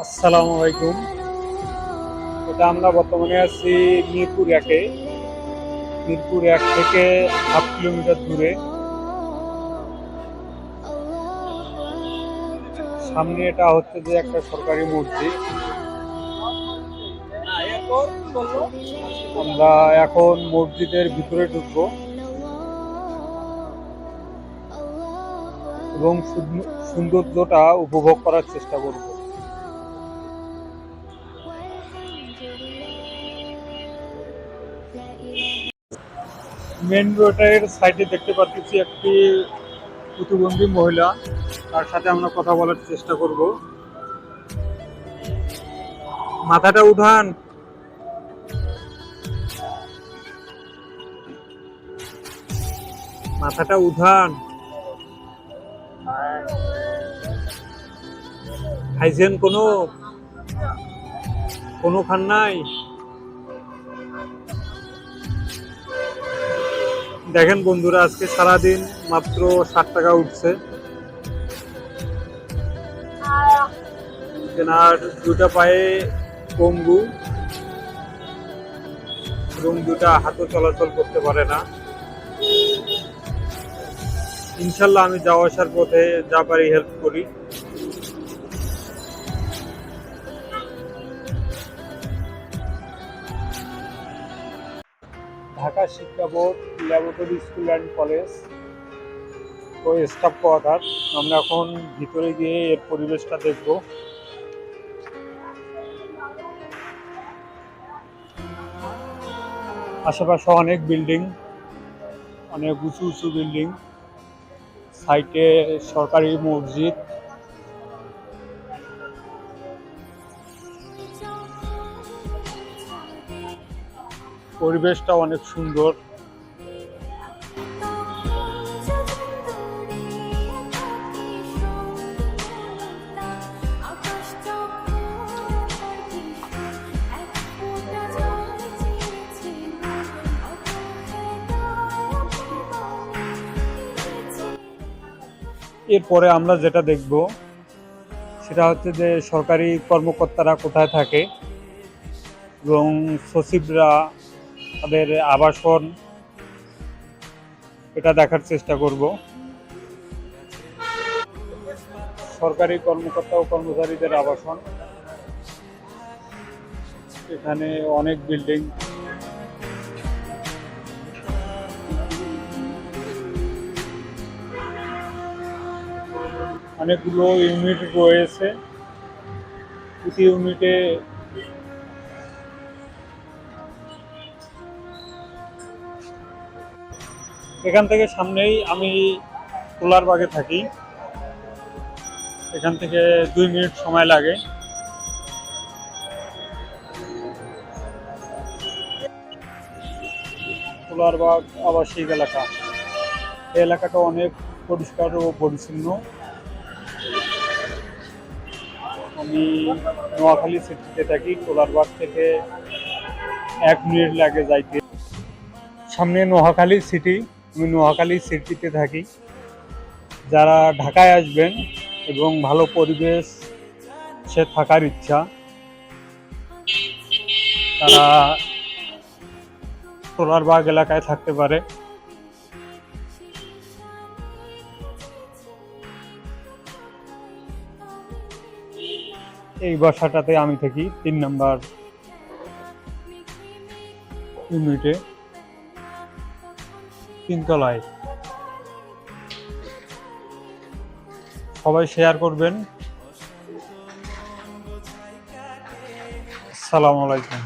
আসসালামু আলাইকুম। এটা আমরা বর্তমানে আছি মিরপুর একে। মিরপুর এক থেকে হাফ কিলোমিটার দূরে। সামনে এটা হচ্ছে যে একটা সরকারি মসজিদ। আমরা এখন মসজিদের ভিতরে ঢুকবো। এবং সুন্দর- সৌন্দর্যটা উপভোগ করার চেষ্টা করব। মেন রোডের সাইডে দেখতে পাচ্ছি একটি প্রতিবন্ধী মহিলা। তার সাথে আমরা কথা বলার চেষ্টা করব। মাথাটা উঠান। মাথাটা উঠান। খাইছেন কোনো কোনো খান নাই। দেখেন বন্ধুরা, আজকে সারাদিন মাত্র ষাট টাকা উঠছে। কেনার দুটা পায়ে পঙ্গু। এবং দুটা হাতও চলাচল করতে পারে না। ইনশাল্লাহ আমি যাওয়া আসার পথে যা পারি হেল্প করি। ঢাকা শিক্ষা board, laboratory school and college O staff quarter. আমরা এখন ভিতরে গিয়ে এর পরিবেশটা দেখব। আশেপাশে অনেক বিল্ডিং, অনেক উঁচু উঁচু বিল্ডিং। সাইটে সরকারি মসজিদ পরিবেশটা অনেক সুন্দর। এরপরে আমরা যেটা দেখব, সেটা হচ্ছে যে সরকারি কর্মকর্তারা কোথায় থাকে এবং সচিবরা তাদের আবাসন, এটা দেখার চেষ্টা করব। সরকারি কর্মকর্তা ও কর্মচারীদের আবাসন। এখানে অনেক বিল্ডিং। অনেকগুলো ইউনিট রয়েছে। প্রতি ইউনিটে এখান থেকে সামনেই আমি কোলার বাগে থাকি। এখান থেকে দুই মিনিট সময় লাগে। কোলার বাগ আবাসিক এলাকা। এই এলাকাটা অনেক পরিষ্কার ও পরিচ্ছন্ন। আমি নোয়াখালী সিটিতে থাকি কোলারবাগ থেকে এক মিনিট লাগে যাইতে। সামনে নোয়াখালী সিটি। আমি নোয়াখালী সিটিতে থাকি। যারা ঢাকায় আসবেন এবং ভালো পরিবেশ, সে থাকার ইচ্ছা। তারা সোলারবাগ এলাকায় থাকতে পারে। এই বাসাটাতে আমি থাকি তিন নাম্বার ইউনিটে। তিনতলায়। সবাই শেয়ার করবেন। আসসালামু আলাইকুম।